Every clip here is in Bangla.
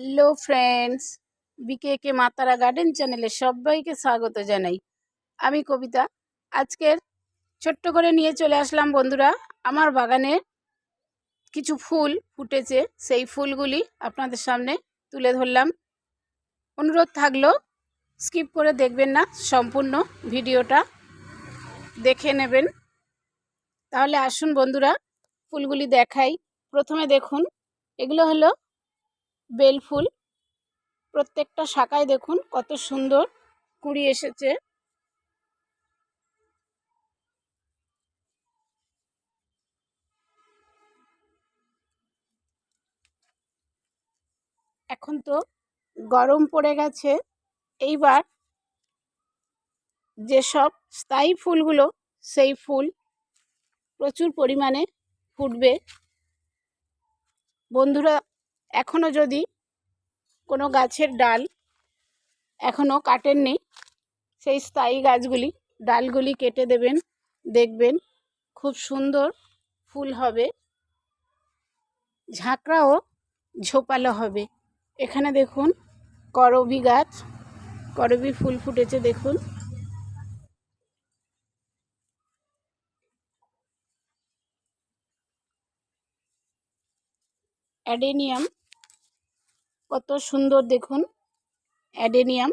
হ্যালো ফ্রেন্ডস বিকে কে মাতারা গার্ডেন চ্যানেলে সবাইকে স্বাগত জানাই। আমি কবিতা। আজকের ছোট্ট করে নিয়ে চলে আসলাম, বন্ধুরা। আমার বাগানে কিছু ফুল ফুটেছে। সেই ফুলগুলি আপনাদের সামনে তুলে ধরলাম। অনুরোধ থাকল, স্কিপ করে দেখবেন না, সম্পূর্ণ ভিডিওটা দেখে নেবেন। তাহলে আসুন, বন্ধুরা, ফুলগুলি দেখাই। প্রথমে দেখুন, এগুলো হলো বেল ফুল। প্রত্যেকটা শাখায় দেখুন কত সুন্দর কুড়ি এসেছে। এখন তো গরম পড়ে গেছে। এইবার যেসব স্থায়ী ফুলগুলো, সেই ফুল প্রচুর পরিমাণে ফুটবে। বন্ধুরা এখনও যদি কোনো গাছের ডাল এখনও কাটেননি, সেই স্থায়ী গাছগুলি, ডালগুলি কেটে দেবেন, দেখবেন খুব সুন্দর ফুল হবে, ঝাঁকড়াও ঝোপালো হবে। এখানে দেখুন, করবি গাছ, করবি ফুল ফুটেছে, দেখুন। অ্যাডেনিয়াম কত সুন্দর দেখুন, অ্যাডেনিয়াম।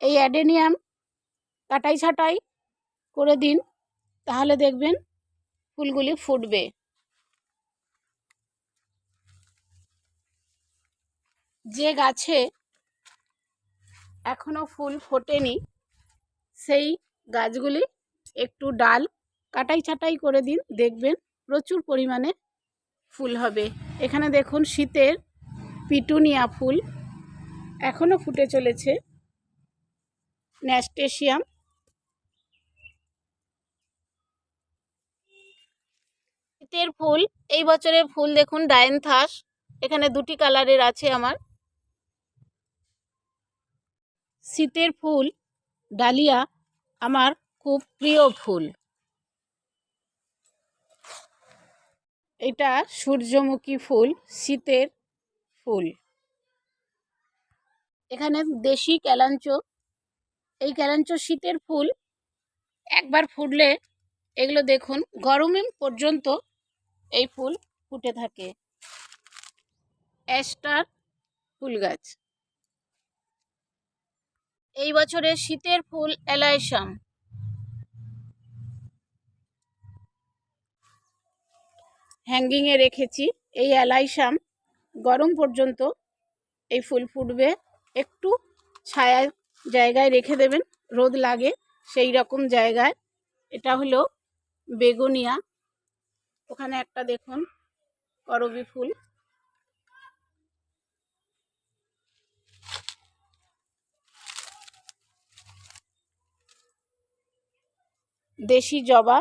এই অ্যাডেনিয়াম কাটাই ছাটাই করে দিন, তাহলে দেখবেন ফুলগুলি ফুটবে। যে গাছে এখনও ফুল ফোটেনি, সেই গাছগুলি একটু ডাল কাটাই ছাটাই করে দিন, দেখবেন প্রচুর পরিমাণে ফুল হবে। এখানে দেখুন শীতের পিটুনিয়া ফুল এখনও ফুটে চলেছে। ন্যাস্টেশিয়াম। শীতের ফুল, এই বছরের ফুল দেখুন ডায়েনথাস এখানে দুটি কালারের আছে আমার। শীতের ফুল, ডালিয়া, আমার খুব প্রিয় ফুল। এটা সূর্যমুখী ফুল, শীতের ফুল। এখানে দেশি ক্যালাঞ্চ এই ক্যালাঞ্চ শীতের ফুল একবার ফুটলে এগুলো দেখুন গরমে পর্যন্ত এই ফুল ফুটে থাকে। অ্যাস্টার ফুল গাছ এই বছরে শীতের ফুল এলাইসাম। হ্যাঙ্গিংয়ে রেখেছি এই এলাইসাম। গরম পর্যন্ত এই ফুল ফুটবে। একটু ছায়া জায়গায় রেখে দেবেন, রোদ লাগে সেই রকম জায়গায়। এটা হলো বেগুনিয়া। ওখানে একটা দেখুন, করবি ফুল। দেশি জবা।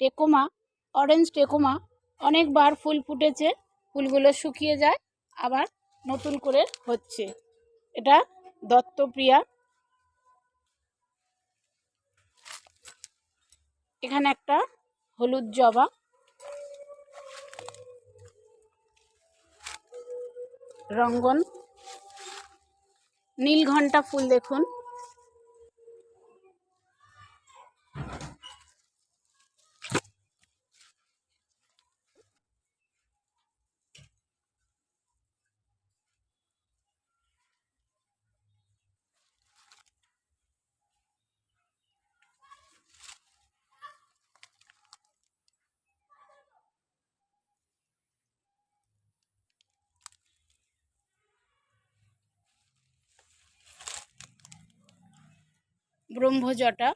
টেকোমা অরেঞ্জ টেকোমা, অনেকবার ফুল ফুটেছে, ফুলগুলো শুকিয়ে যায়, আবার নতুন করে হচ্ছে। এটা দত্তপ্রিয়া। এখানে একটা হলুদ জবা। রঙ্গন। নীলঘণ্টা ফুল দেখুন। ব্রহ্মজটা।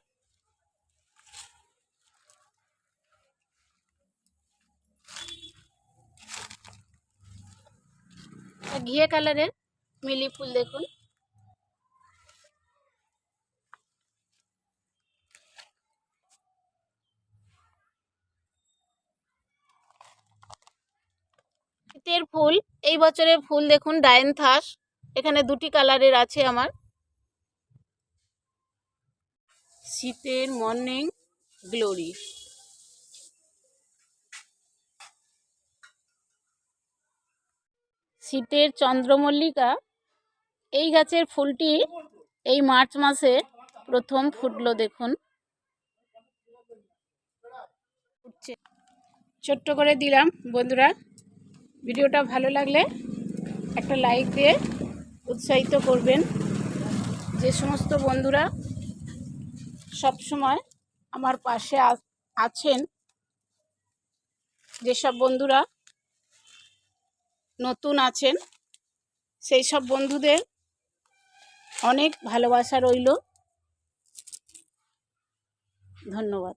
ঘিয়ে কালারের মিলি ফুল দেখুন। শীতের ফুল, এই বছরের ফুল দেখুন ডায়েন থাস এখানে দুটি কালারের আছে আমার। শীতের মর্নিং গ্লোরি। শীতের চন্দ্রমল্লিকা, এই গাছের ফুলটি এই মার্চ মাসে প্রথম ফুটলো দেখুন। ছোট্ট করে দিলাম বন্ধুরা। ভিডিওটা ভালো লাগলে একটা লাইক দিয়ে উৎসাহিত করবেন। যে সমস্ত বন্ধুরা সব সময় আমার পাশে আছেন যেসব বন্ধুরা নতুন আছেন, সেই সব বন্ধুদের অনেক ভালোবাসা রইল। ধন্যবাদ।